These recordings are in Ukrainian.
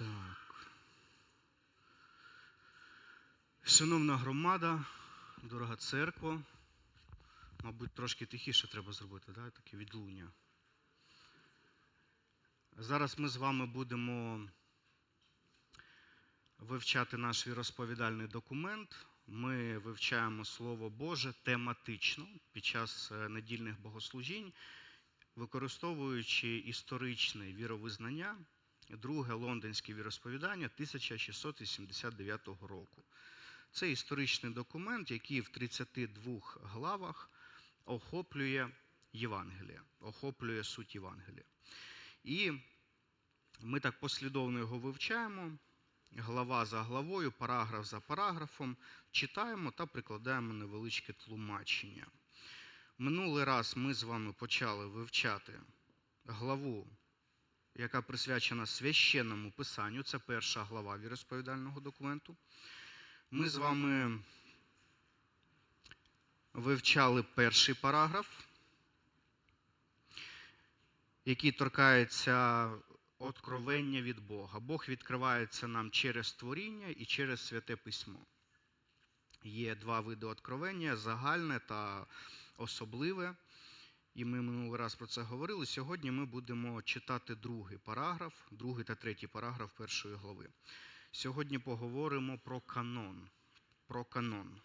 Так. Шановна громада, дорога церква. Мабуть, трошки тихіше треба зробити, да? таке відлуння. Зараз ми з вами будемо вивчати наш віросповідальний документ. Ми вивчаємо Слово Боже тематично під час е, недільних богослужінь, використовуючи історичне віровизнання, друге лондонське віросповідання 1689 року. Це історичний документ, який в 32 главах охоплює Євангеліє, охоплює суть Євангелія. І ми так послідовно його вивчаємо, глава за главою, параграф за параграфом, читаємо та прикладаємо невеличке тлумачення. Минулий раз ми з вами почали вивчати главу, яка присвячена священному писанню. Це перша глава віросповідального документу. Ми з вами вивчали перший параграф, який торкається откровення від Бога. Бог відкривається нам через творіння і через святе письмо. Є два види откровення загальне та особливе. І ми минулий раз про це говорили. Сьогодні ми будемо читати другий параграф, другий та третій параграф першої глави. Сьогодні поговоримо про канон. Про канон.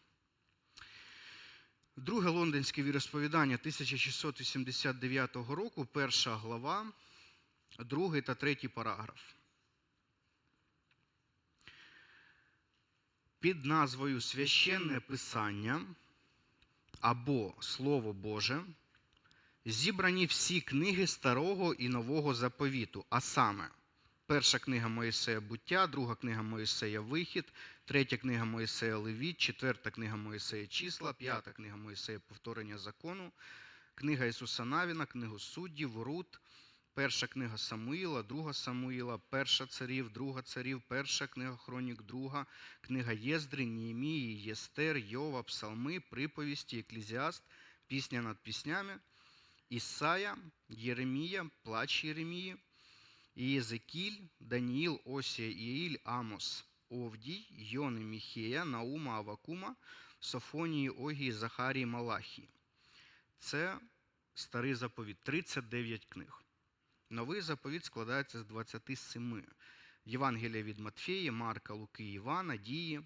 Друге лондонське віросповідання 1689 року, перша глава, другий та третій параграф. Під назвою Священне Писання або Слово Боже зібрані всі книги Старого і Нового заповіту, а саме Перша книга Моїсея буття, друга книга Моїсея Вихід, третя книга Моїсея Левіт, четверта книга Моїсея числа, п'ята книга Моїсея повторення закону, книга Ісуса Навіна, книгу суддів, Рут, перша книга Самуїла, друга Самуїла, перша царів, друга царів, перша книга Хронік, друга, книга Єздри, Ніємії, Єстер, Йова, Псалми, приповісті, Еклізіаст, пісня над піснями, Ісая, Єремія, плач Єремії, Єзекіль, Даніїл, Осія, Іїль, Амос, Овдій, Йони, Міхея, Наума, Авакума, Софонії, Огії, Захарії, Малахії. Це старий заповіт, 39 книг. Новий заповіт складається з 27. Євангелія від Матфея, Марка, Луки, Івана, Дії,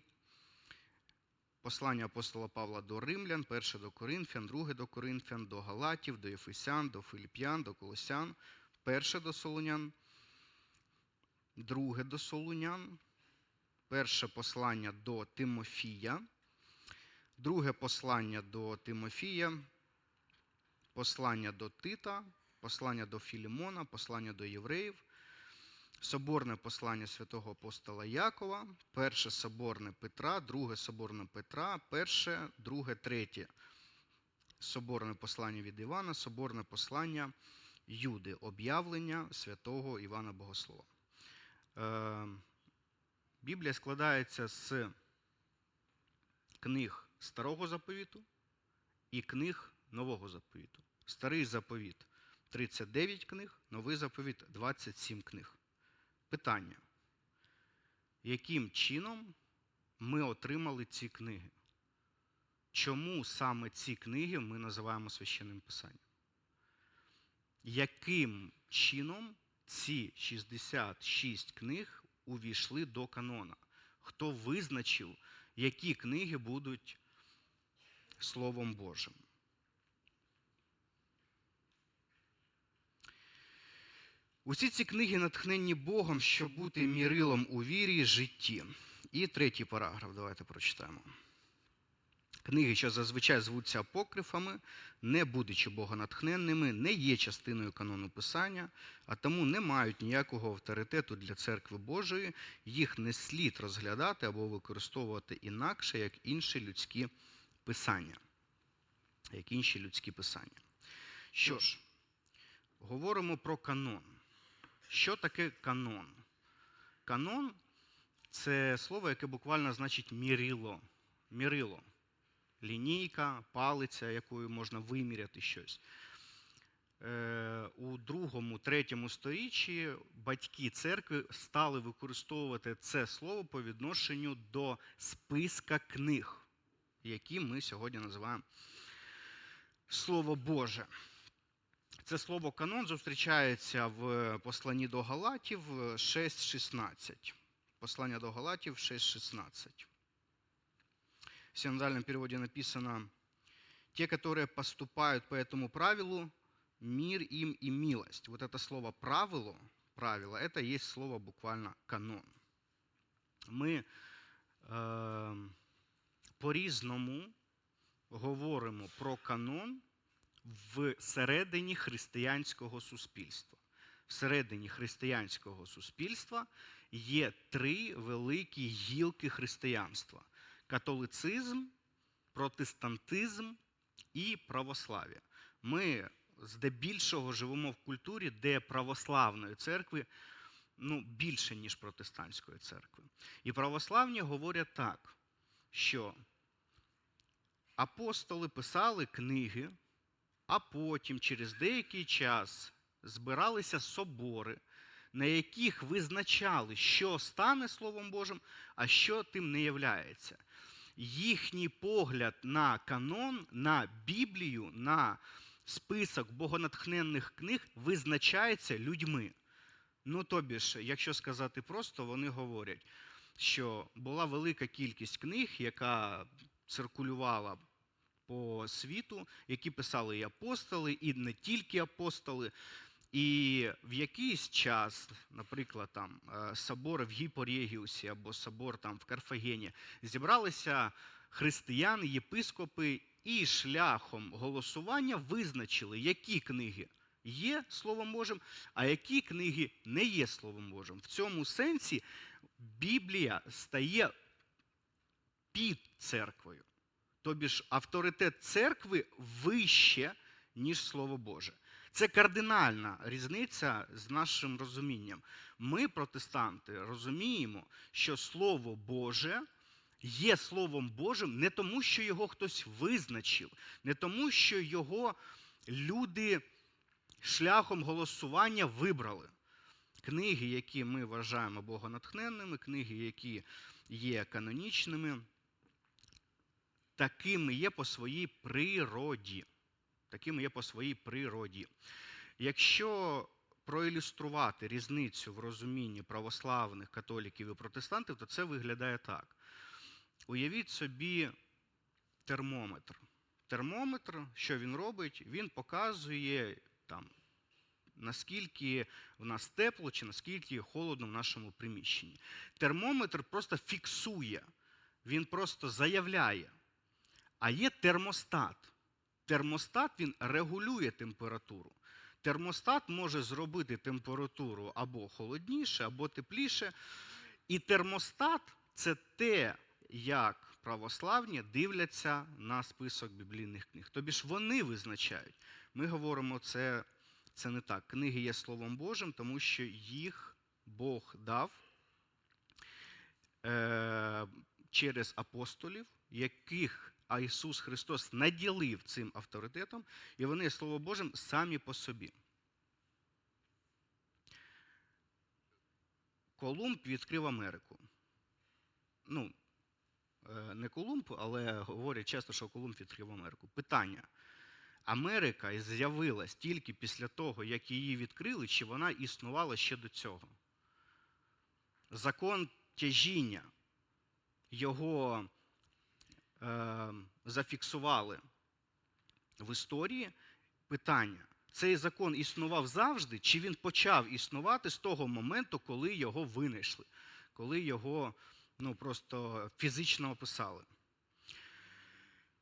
Послання апостола Павла до Римлян, перше до Коринфян, друге до Коринфян, до Галатів, до Єфесян, до Филип'ян, до Колосян, перше до Солунян, друге до Солунян, перше послання до Тимофія, друге послання до Тимофія, послання до Тита, послання до Філімона, послання до євреїв, соборне послання святого апостола Якова, перше соборне Петра, друге соборне Петра, перше, друге, третє соборне послання від Івана, соборне послання Юди, об'явлення святого Івана Богослова. Е, Біблія складається з книг Старого заповіту і книг Нового заповіту. Старий заповіт 39 книг, новий заповіт 27 книг. Питання. Яким чином ми отримали ці книги? Чому саме ці книги ми називаємо священним писанням? Яким чином ці 66 книг увійшли до канона? Хто визначив, які книги будуть Словом Божим? Усі ці книги натхненні Богом, щоб бути мірилом у вірі і житті. І третій параграф, давайте прочитаємо. Книги, що зазвичай звуться апокрифами, не будучи богонатхненними, не є частиною канону Писання, а тому не мають ніякого авторитету для церкви Божої, їх не слід розглядати або використовувати інакше, як інші людські писання. Як інші людські писання. Що ж, говоримо про канон. Що таке канон? Канон це слово, яке буквально значить мірило. Мірило. Лінійка, палиця, якою можна виміряти щось. е, у другому, третьому сторіччі батьки церкви стали використовувати це слово по відношенню до списка книг, які ми сьогодні називаємо Слово Боже. Це слово канон зустрічається в посланні до Галатів 6.16. Послання до Галатів 6.16. В синодальном переводе написано «Те, которые поступают по этому правилу, мир им и милость». Вот это слово «правило», правило, это есть слово буквально «канон». Ми е, по-різному говоримо про канон всередині християнського суспільства. Всередині християнського суспільства є три великі гілки християнства: католицизм, протестантизм і православ'я. Ми здебільшого живемо в культурі, де православної церкви ну, більше, ніж протестантської церкви. І православні говорять так, що апостоли писали книги, а потім, через деякий час, збиралися собори, на яких визначали, що стане Словом Божим, а що тим не являється. Їхній погляд на канон, на Біблію, на список богонатхненних книг визначається людьми. Ну, тобі ж, якщо сказати просто, вони говорять, що була велика кількість книг, яка циркулювала по світу, які писали і апостоли, і не тільки апостоли. І в якийсь час, наприклад, там е, собор в Гіпорегіусі або собор там в Карфагені, зібралися християни, єпископи і шляхом голосування визначили, які книги є Словом Божим, а які книги не є Словом Божим. В цьому сенсі Біблія стає під церквою. Тобі ж авторитет церкви вище, ніж Слово Боже. Це кардинальна різниця з нашим розумінням. Ми, протестанти, розуміємо, що Слово Боже є Словом Божим не тому, що його хтось визначив, не тому, що його люди шляхом голосування вибрали. Книги, які ми вважаємо богонатхненними, книги, які є канонічними, такими є по своїй природі. Такими є по своїй природі. Якщо проілюструвати різницю в розумінні православних католіків і протестантів, то це виглядає так. Уявіть собі термометр. Термометр, що він робить? Він показує там, наскільки в нас тепло чи наскільки холодно в нашому приміщенні. Термометр просто фіксує, він просто заявляє. А є термостат. Термостат він регулює температуру. Термостат може зробити температуру або холодніше, або тепліше. І термостат це те, як православні дивляться на список біблійних книг. Тобі ж вони визначають. Ми говоримо, це, це не так. Книги є Словом Божим, тому що їх Бог дав е, через апостолів, яких а Ісус Христос наділив цим авторитетом, і вони, Слово Божим, самі по собі. Колумб відкрив Америку. Ну, е, не Колумб, але говорять часто, що Колумб відкрив Америку. Питання. Америка з'явилась тільки після того, як її відкрили, чи вона існувала ще до цього? Закон тяжіння, його зафіксували в історії питання. Цей закон існував завжди, чи він почав існувати з того моменту, коли його винайшли, коли його ну, просто фізично описали.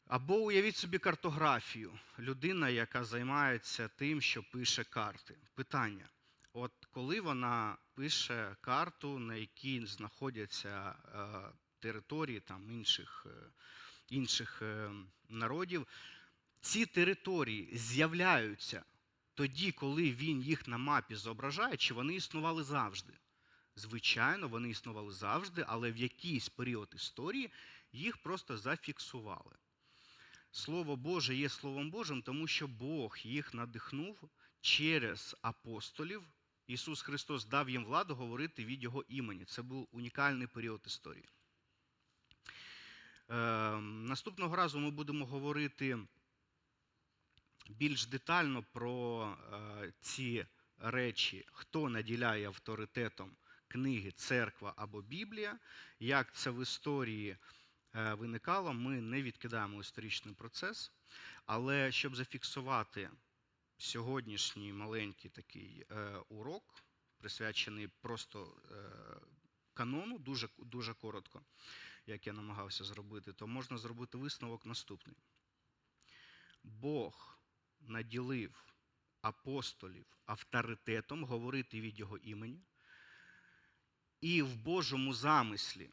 Або уявіть собі картографію. Людина, яка займається тим, що пише карти. Питання. От коли вона пише карту, на якій знаходяться е, території там, інших, е, інших е, народів, ці території з'являються тоді, коли він їх на мапі зображає, чи вони існували завжди? Звичайно, вони існували завжди, але в якийсь період історії їх просто зафіксували. Слово Боже є Словом Божим, тому що Бог їх надихнув через апостолів Ісус Христос дав їм владу говорити від Його імені. Це був унікальний період історії. Е, наступного разу ми будемо говорити більш детально про е, ці речі, хто наділяє авторитетом книги, церква або Біблія, як це в історії е, виникало, ми не відкидаємо історичний процес. Але щоб зафіксувати сьогоднішній маленький такий е, урок, присвячений просто канону, дуже, дуже коротко, як я намагався зробити, то можна зробити висновок наступний. Бог наділив апостолів авторитетом говорити від його імені, і в Божому замислі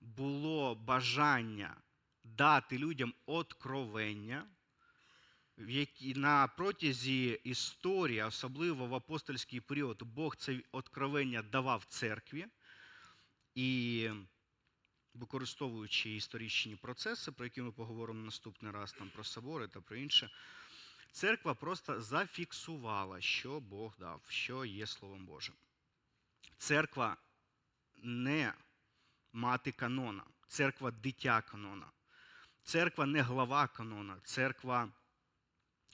було бажання дати людям откровення, на протязі історії, особливо в апостольський період, Бог це откровення давав церкві і використовуючи історичні процеси, про які ми поговоримо наступний раз, там про собори та про інше, церква просто зафіксувала, що Бог дав, що є Словом Божим. Церква не мати канона, церква дитя канона. Церква не глава канона, церква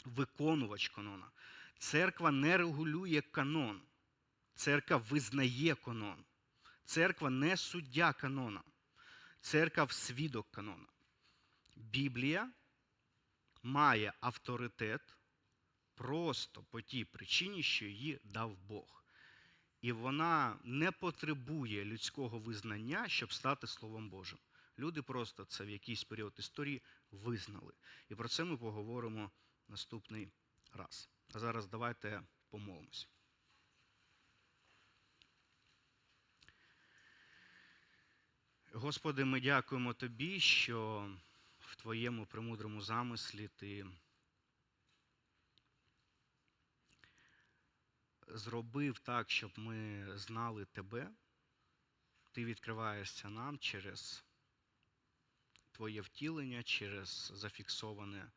виконувач канона. Церква не регулює канон. Церква визнає канон. Церква не суддя канона. Церква свідок канона. Біблія має авторитет просто по тій причині, що її дав Бог. І вона не потребує людського визнання, щоб стати Словом Божим. Люди просто це в якийсь період історії визнали. І про це ми поговоримо наступний раз. А зараз давайте помолимось. Господи, ми дякуємо Тобі, що в Твоєму премудрому замислі Ти зробив так, щоб ми знали Тебе. Ти відкриваєшся нам через Твоє втілення, через зафіксоване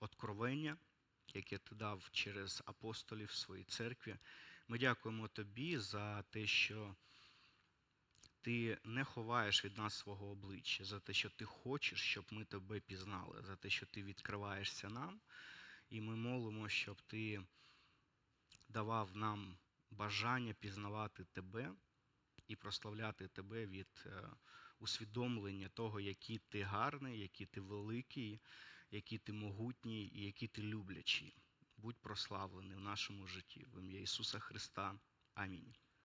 откровення, яке ти дав через апостолів в своїй церкві. Ми дякуємо Тобі за те, що ти не ховаєш від нас свого обличчя, за те, що ти хочеш, щоб ми тебе пізнали, за те, що ти відкриваєшся нам, і ми молимо, щоб ти давав нам бажання пізнавати тебе і прославляти тебе від е, усвідомлення того, який ти гарний, який ти великий, який ти могутній і який ти люблячий. Будь прославлений в нашому житті. В ім'я Ісуса Христа. Амінь.